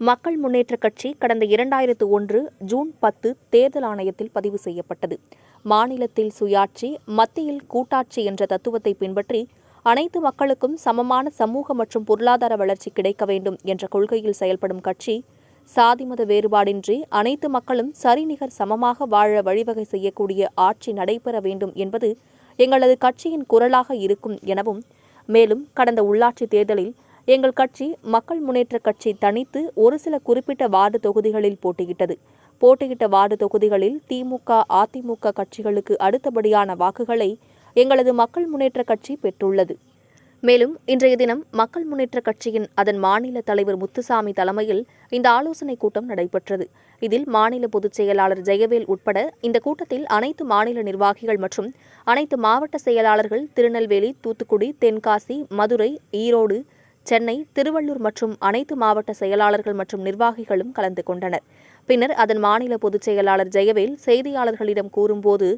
மக்கள் முன்னேற்றக் கட்சி கடந்த இரண்டாயிரத்து ஒன்று ஜூன் பத்து தேர்தல் ஆணையத்தில் பதிவு செய்யப்பட்டது. மாநிலத்தில் சுயாட்சி மத்தியில் கூட்டாட்சி என்ற தத்துவத்தை பின்பற்றி அனைத்து மக்களுக்கும் சமமான சமூக மற்றும் பொருளாதார வளர்ச்சி கிடைக்க வேண்டும் என்ற கொள்கையில் செயல்படும் கட்சி சாதி மத வேறுபாடின்றி அனைத்து மக்களும் சரிநிகர் சமமாக வாழ வழிவகை செய்யக்கூடிய ஆட்சி நடைபெற வேண்டும் என்பது எங்களது கட்சியின் குரலாக இருக்கும் எனவும் மேலும் கடந்த உள்ளாட்சி தேர்தலில் எங்கள் கட்சி மக்கள் முன்னேற்றக் கட்சி தனித்து ஒரு சில குறிப்பிட்ட வார்டு தொகுதிகளில் போட்டியிட்டது. போட்டியிட்ட வார்டு தொகுதிகளில் திமுக அதிமுக கட்சிகளுக்கு அடுத்தபடியான வாக்குகளை எங்களது மக்கள் முன்னேற்றக் கட்சி பெற்றுள்ளது. மேலும் இன்றைய தினம் மக்கள் முன்னேற்ற கட்சியின் அதன் மாநில தலைவர் முத்துசாமி தலைமையில் இந்த ஆலோசனைக் கூட்டம் நடைபெற்றது. இதில் மாநில பொதுச் செயலாளர் ஜெயவேல் உட்பட இந்த கூட்டத்தில் அனைத்து மாநில நிர்வாகிகள் மற்றும் அனைத்து மாவட்ட செயலாளர்கள் திருநெல்வேலி தூத்துக்குடி தென்காசி மதுரை ஈரோடு சென்னை திருவள்ளூர் மற்றும் அனைத்து மாவட்ட செயலாளர்கள் மற்றும் நிர்வாகிகளும் கலந்து கொண்டனர். பின்னர் அதன் மாநில பொதுச் செயலாளர் ஜெயவேல் செய்தியாளர்களிடம் கூறும்போது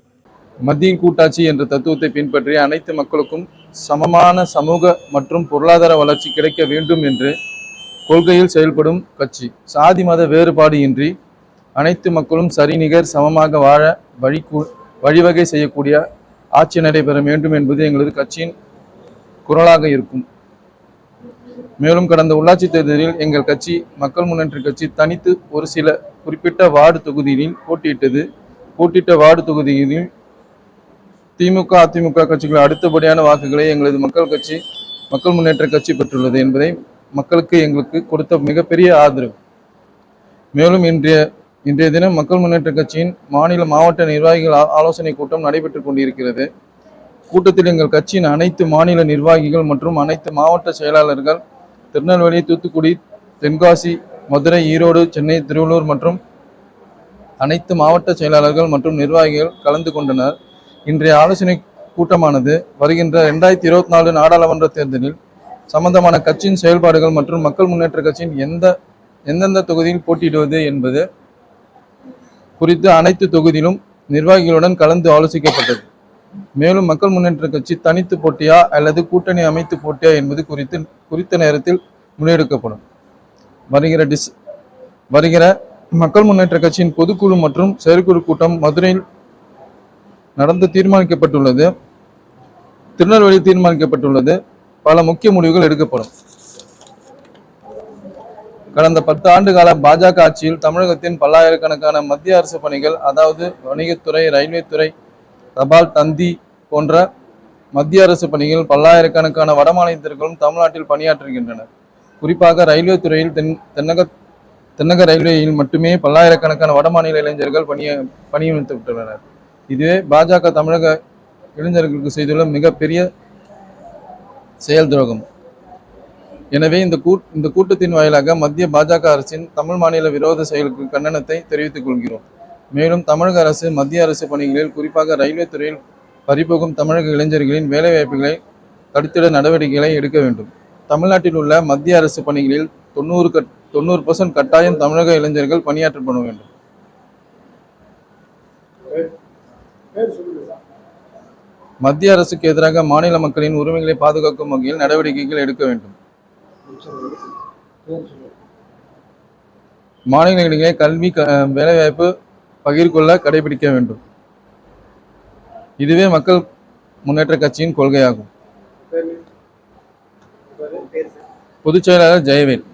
மத்திய கூட்டாட்சி என்ற தத்துவத்தை பின்பற்றி அனைத்து மக்களுக்கும் சமமான சமூக மற்றும் பொருளாதார வளர்ச்சி கிடைக்க வேண்டும் என்று கொள்கையில் செயல்படும் கட்சி. சாதி மத வேறுபாடு இன்றி அனைத்து மக்களும் சரிநிகர் சமமாக வாழ வழி வழிவகை செய்யக்கூடிய ஆட்சி நடைபெற வேண்டும் என்பது எங்களது கட்சியின் குரலாக இருக்கும். மேலும் கடந்த உள்ளாட்சி தேர்தலில் எங்கள் கட்சி மக்கள் முன்னேற்ற கட்சி தனித்து ஒரு சில குறிப்பிட்ட வார்டு தொகுதியில் போட்டியிட்டது. போட்டியிட்ட வார்டு தொகுதியில் திமுக அதிமுக கட்சிகள் அடுத்தபடியான வாக்குகளை எங்களது மக்கள் கட்சி மக்கள் முன்னேற்ற கட்சி பெற்றுள்ளது என்பதை மக்களுக்கு எங்களுக்கு கொடுத்த மிகப்பெரிய ஆதரவு. மேலும் இன்றைய இன்றைய தினம் மக்கள் முன்னேற்ற கட்சியின் மாநில மாவட்ட நிர்வாகிகள் ஆ- ஆலோசனை கூட்டம் நடைபெற்றுக் கொண்டிருக்கிறது. கூட்டத்தில் எங்கள் கட்சியின் அனைத்து மாநில நிர்வாகிகள் மற்றும் அனைத்து மாவட்ட செயலாளர்கள் திருநெல்வேலி தூத்துக்குடி தென்காசி மதுரை ஈரோடு சென்னை திருவள்ளூர் மற்றும் அனைத்து மாவட்ட செயலாளர்கள் மற்றும் நிர்வாகிகள் கலந்து கொண்டனர். இன்றைய ஆலோசனை கூட்டமானது வருகின்ற ரெண்டாயிரத்தி இருபத்தி நாலு நாடாளுமன்ற தேர்தலில் சம்பந்தமான கட்சியின் செயல்பாடுகள் மற்றும் மக்கள் முன்னேற்ற கட்சியின் எந்த எந்தெந்த தொகுதியில் போட்டியிடுவது என்பது குறித்து அனைத்து தொகுதியிலும் நிர்வாகிகளுடன் கலந்து ஆலோசிக்கப்பட்டது. மேலும் மக்கள் முன்னேற்ற கட்சி தனித்து போட்டியா அல்லது கூட்டணி அமைத்து போட்டியா என்பது குறித்து குறித்த நேரத்தில் முன்னெடுக்கப்படும். வருகிற டிஸ் வருகிற மக்கள் முன்னேற்ற கட்சியின் பொதுக்குழு மற்றும் செயற்குழு கூட்டம் மதுரையில் நடந்து தீர்மானிக்கப்பட்டுள்ளது. திருநெல்வேலி தீர்மானிக்கப்பட்டுள்ளது. பல முக்கிய முடிவுகள் எடுக்கப்படும். கடந்த பத்து ஆண்டு கால பாஜக ஆட்சியில் தமிழகத்தின் பல்லாயிரக்கணக்கான மத்திய அரசு பணிகள் அதாவது வணிகத்துறை ரயில்வே துறை தபால் தந்தி போன்ற மத்திய அரசு பணிகள் பல்லாயிரக்கணக்கான வடமாநிலத்திற்கும் தமிழ்நாட்டில் பணியாற்றுகின்றனர். குறிப்பாக ரயில்வே துறையில் தென் தென்னக தென்னக ரயில்வேயில் மட்டுமே பல்லாயிரக்கணக்கான வடமாநில இளைஞர்கள் பணிய பணியமர்த்தப்பட்டுள்ளனர் இதுவே பாஜக தமிழக இளைஞர்களுக்கு செய்துள்ள மிகப்பெரிய செயல் துரோகம். எனவே இந்த கூட் இந்த கூட்டத்தின் வாயிலாக மத்திய பாஜக அரசின் தமிழ் மாநில விரோத செயலுக்கு கண்டனத்தை தெரிவித்துக் கொள்கிறோம். மேலும் தமிழக அரசு மத்திய அரசு பணிகளில் குறிப்பாக ரயில்வே துறையில் பறிபோகும் தமிழக இளைஞர்களின் வேலைவாய்ப்புகளை தடுத்திட நடவடிக்கைகளை எடுக்க வேண்டும். தமிழ்நாட்டில் உள்ள மத்திய அரசு பணிகளில் தொண்ணூறு கட் தொண்ணூறு பர்சன்ட் கட்டாயம் தமிழக இளைஞர்கள் பணியாற்றப்பட வேண்டும். மத்திய அரசுக்கு எதிராக மாநில மக்களின் உரிமைகளை பாதுகாக்கும் வகையில் நடவடிக்கைகள் எடுக்க வேண்டும். மாநிலங்களிலே கல்வி க- வேலைவாய்ப்பு பகிர்கொள்ள கடைபிடிக்க வேண்டும். இதுவே மக்கள் முன்னேற்ற கட்சியின் கொள்கையாகும். பொதுச் செயலாளர் ஜெயவேல்.